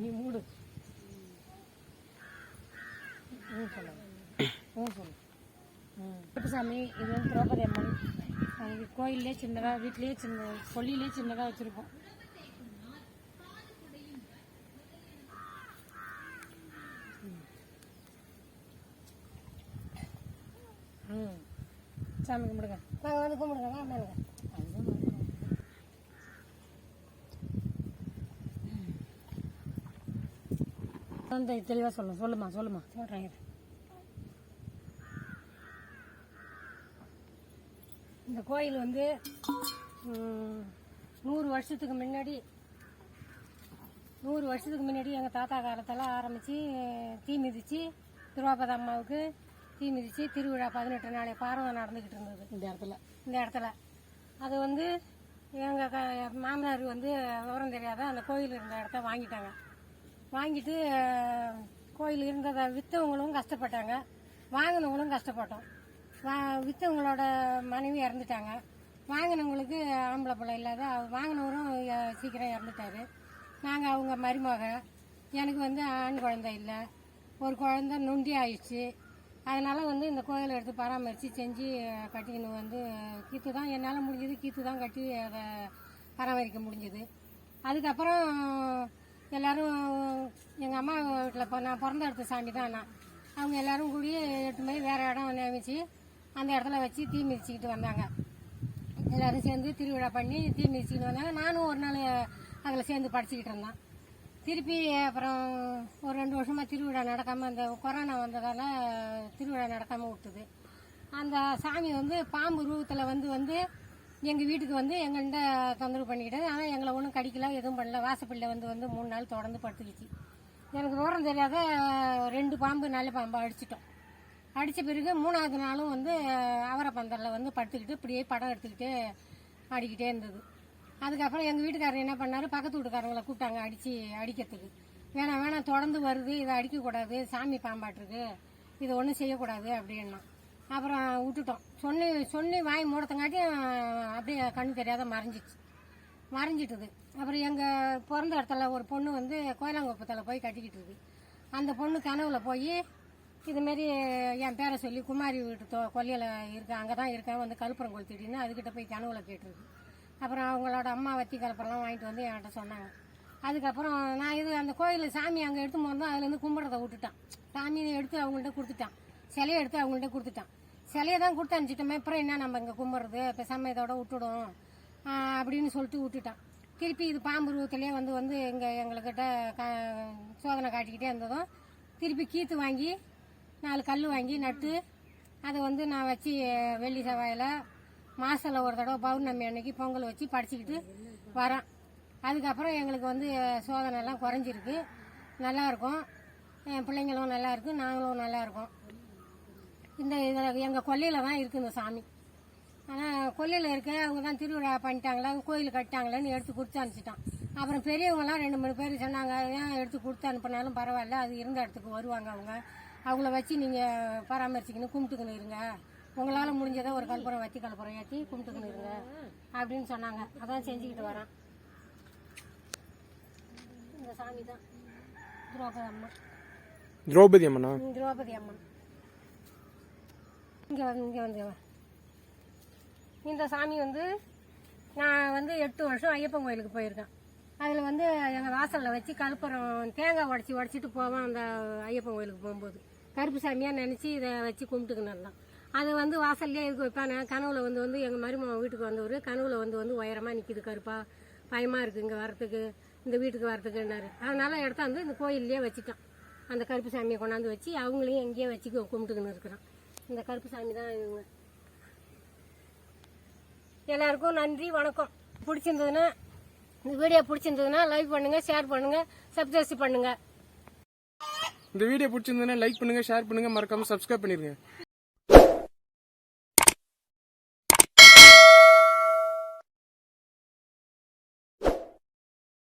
நீ மூடு. ம் சொல்லுங்க ம் சொல்லு. ம் சாமி இது வந்து திரௌபதி அம்மன். அது கோயிலே சின்னதாக வீட்லேயே சின்ன கொல்லிலே சின்னதாக வச்சுருக்கோம் ம். சாமி கும்பிடுங்க. நாங்கள் வந்து கும்பிடுங்க. மேலுங்க அந்த தெளிவாக சொல்லணும் சொல்லுமா சொல்லுமா. சொல்கிறேன். இந்த கோயில் வந்து நூறு வருஷத்துக்கு முன்னாடி நூறு வருஷத்துக்கு முன்னாடி எங்கள் தாத்தா காலத்தில் ஆரம்பித்து தீ மிதித்து திருவாபத அம்மாவுக்கு தீ மிதித்து திருவிழா பதினெட்டு நாளை பாரதம் நடந்துக்கிட்டு இருந்தது. இந்த இடத்துல. இந்த இடத்துல. அது வந்து எங்கள் மாமனார் வந்து விவரம் தெரியாத அந்த கோயில் இருந்த இடத்த வாங்கிட்டாங்க. வாங்கிட்டு கோயில் இருந்ததை விற்றவங்களும் கஷ்டப்பட்டாங்க. வாங்கினவங்களும் கஷ்டப்பட்டோம். வா விற்றவங்களோட மனைவி இறந்துட்டாங்க. வாங்கினவங்களுக்கு ஆம்பளை பிள்ளை இல்லாத வாங்கினவரும் சீக்கிரம் இறந்துட்டாரு. நாங்கள் அவங்க மருமக. எனக்கு வந்து ஆண் குழந்தை இல்லை. ஒரு குழந்த நொண்டி ஆயிடுச்சு. அதனால் வந்து இந்த கோயிலை எடுத்து பராமரித்து செஞ்சு கட்டிக்கின்னு கட்டிக்கணும் வந்து கீத்து தான் என்னால் முடிஞ்சது கீத்து தான் கட்டி அதை பராமரிக்க முடிஞ்சது. அதுக்கப்புறம் எல்லாரும் எங்கள் அம்மா வீட்டில் இப்போ நான் பிறந்த இடத்து சாமி தான் நான் அவங்க எல்லாரும் கூடி எட்டு மணி வேறு இடம் நியமிச்சு அந்த இடத்துல வச்சு தீ மிதிச்சுக்கிட்டு வந்தாங்க. எல்லோரும் சேர்ந்து திருவிழா பண்ணி தீ மிதிச்சுக்கிட்டு வந்தாங்க. நானும் ஒரு நாள் அதில் சேர்ந்து படிச்சுக்கிட்டு இருந்தேன். திருப்பி அப்புறம் ஒரு ரெண்டு வருஷமாக திருவிழா நடக்காமல் அந்த கொரோனா வந்ததால் திருவிழா நடக்காமல் விட்டுது. அந்த சாமி வந்து பாம்பு ரூபத்தில் வந்து வந்து எங்கள் வீட்டுக்கு வந்து எங்கள்கிட்ட தொந்தரவு பண்ணிக்கிட்டது ஆனால் எங்களை ஒன்றும் கடிக்கல எதுவும் பண்ணல. வாசப்பள்ளியில் வந்து வந்து மூணு நாள் தொடர்ந்து படுத்துக்கிச்சு. எனக்கு விவரம் தெரியாத ரெண்டு பாம்பு நல்ல பாம்பு அடிச்சிட்டோம். அடித்த பிறகு மூணாவது நாளும் வந்து அவரை பந்தரில் வந்து படுத்துக்கிட்டு இப்படியே படம் எடுத்துக்கிட்டே ஆடிக்கிட்டே இருந்தது. அதுக்கப்புறம் எங்கள் வீட்டுக்காரர் என்ன பண்ணாரு? பக்கத்து வீட்டுக்காரங்களை கூப்பிட்டாங்க அடித்து அடிக்கிறதுக்கு. வேணாம் வேணாம் தொடர்ந்து வருது. இதை அடிக்கக்கூடாது. சாமி பாம்பாட்டிருக்கு. இதை ஒன்றும் செய்யக்கூடாது அப்படின்னா அப்புறம் விட்டுட்டோம். சொன்னி சொல்லி வாய் மூடத்தங்காட்டியும் அப்படியே கண்ணு தெரியாத மறைஞ்சிச்சு. மறைஞ்சிட்டுது. அப்புறம் எங்கள் பிறந்த இடத்துல ஒரு பொண்ணு வந்து கோயிலாங்குப்பத்தில் போய் கட்டிக்கிட்டு இருக்கு அந்த பொண்ணு கனவுல போய் இதுமாரி என் பேரை சொல்லி குமாரி வீட்டு தோ கொல்லையில் இருக்கேன் அங்கே தான் இருக்கேன் வந்து கழுப்புறம் கொளுத்திட்டின்னு அதுக்கிட்ட போய் கனவுல கேட்டிருக்கு. அப்புறம் அவங்களோட அம்மா வத்தி கலப்பரெல்லாம் வாங்கிட்டு வந்து என்கிட்ட சொன்னாங்க. அதுக்கப்புறம் நான் இது அந்த கோயில் சாமி அங்கே எடுத்து போனோம் அதுலேருந்து கும்பிட்றத விட்டுட்டான். சாமியை எடுத்து அவங்கள்ட்ட கொடுத்துட்டான். சிலையை எடுத்து அவங்கள்ட்ட கொடுத்துட்டான். சிலையை தான் கொடுத்து அனுப்பிச்சிட்டோமே அப்புறம் என்ன நம்ம இங்கே கும்பிட்றது பேசாமல் இதோட விட்டுடும். அப்படின்னு சொல்லிட்டு விட்டுட்டான். திருப்பி இது பாம்பு ரூபத்திலே வந்து வந்து இங்கே எங்கள்கிட்ட கா சோதனை காட்டிக்கிட்டே இருந்ததும் திருப்பி கீத்து வாங்கி நாலு கல் வாங்கி நட்டு அதை வந்து நான் வச்சு வெள்ளி செவ்வாயில் மாதத்தில் ஒரு தடவை பௌர்ணமி அன்னைக்கு பொங்கல் வச்சு படிச்சுக்கிட்டு வரேன். அதுக்கப்புறம் எங்களுக்கு வந்து சோதனை எல்லாம் குறைஞ்சிருக்கு. நல்லாயிருக்கும் என் பிள்ளைங்களும் நல்லாயிருக்கும் நாங்களும் நல்லாயிருக்கோம் இந்த இதில் எங்கள் கொல்லையில் தான் இருக்குது இந்த சாமி. ஆனால் கொல்லையில் இருக்க அவங்க தான் திருவிழா பண்ணிட்டாங்களா கோயில் கட்டிட்டாங்களேன்னு எடுத்து கொடுத்து அனுப்பிச்சிட்டான். அப்புறம் பெரியவங்கலாம் ரெண்டு மூணு பேர் சொன்னாங்க ஏன் எடுத்து கொடுத்து அனுப்பினாலும் பரவாயில்ல அது இருந்த இடத்துக்கு வருவாங்க அவங்க. அவங்கள வச்சு நீங்கள் பராமரிச்சிக்கணும் கும்பிட்டுக்கணும் இருங்க. உங்களால் முடிஞ்சதை ஒரு கல்புரம் வத்தி கல்புரம் ஏற்றி கும்பிட்டுக்கணும் இருங்க அப்படின்னு சொன்னாங்க. அதான் செஞ்சுக்கிட்டு வரேன். இந்த சாமி தான் திரௌபதி அம்மா திரௌபதி அம்மனா? திரௌபதி அம்மன். இங்கே வந்து இங்கே வந்து இந்த சாமி வந்து நான் வந்து எட்டு வருஷம் ஐயப்பன் கோயிலுக்கு போயிருக்கேன். அதில் வந்து எங்கள் வாசலில் வச்சு கருப்பரம் தேங்காய் உடச்சி உடச்சிட்டு போவேன் அந்த ஐயப்பன் கோயிலுக்கு போகும்போது. கருப்பு சாமியாக நினச்சி இதை வச்சு கும்பிட்டுக்கணும் அது அதை வந்து வாசல்லே இருக்க வைப்பேன் நான் கனவுல வந்து வந்து எங்கள் மருமகன் வீட்டுக்கு வந்தவர் கனவுல வந்து வந்து உயரமாக நிற்கிது கருப்பாக பயமாக இருக்குது இங்கே வரத்துக்கு இந்த வீட்டுக்கு வரத்துக்குன்னாரு அதனால இடத்த வந்து இந்த கோயில்லையே வச்சுட்டான். அந்த கருப்பு சாமியை கொண்டாந்து வச்சு அவங்களையும் எங்கேயே வச்சு கும்பிட்டுக்கின்னு இருக்கிறான். இந்த கருப்பு சாமி தான் இவங்க. எல்லாருக்கும் நன்றி வணக்கம். பிடிச்சிருந்ததுன்னா இந்த வீடியோ பிடிச்சிருந்ததுன்னா லைக் பண்ணுங்க ஷேர் பண்ணுங்க சப்ஸ்கிரைப் பண்ணுங்க. இந்த வீடியோ பிடிச்சிருந்ததுன்னா லைக் பண்ணுங்க ஷேர் பண்ணுங்க. மறக்காம சப்ஸ்கிரைப் பண்ணிருங்க.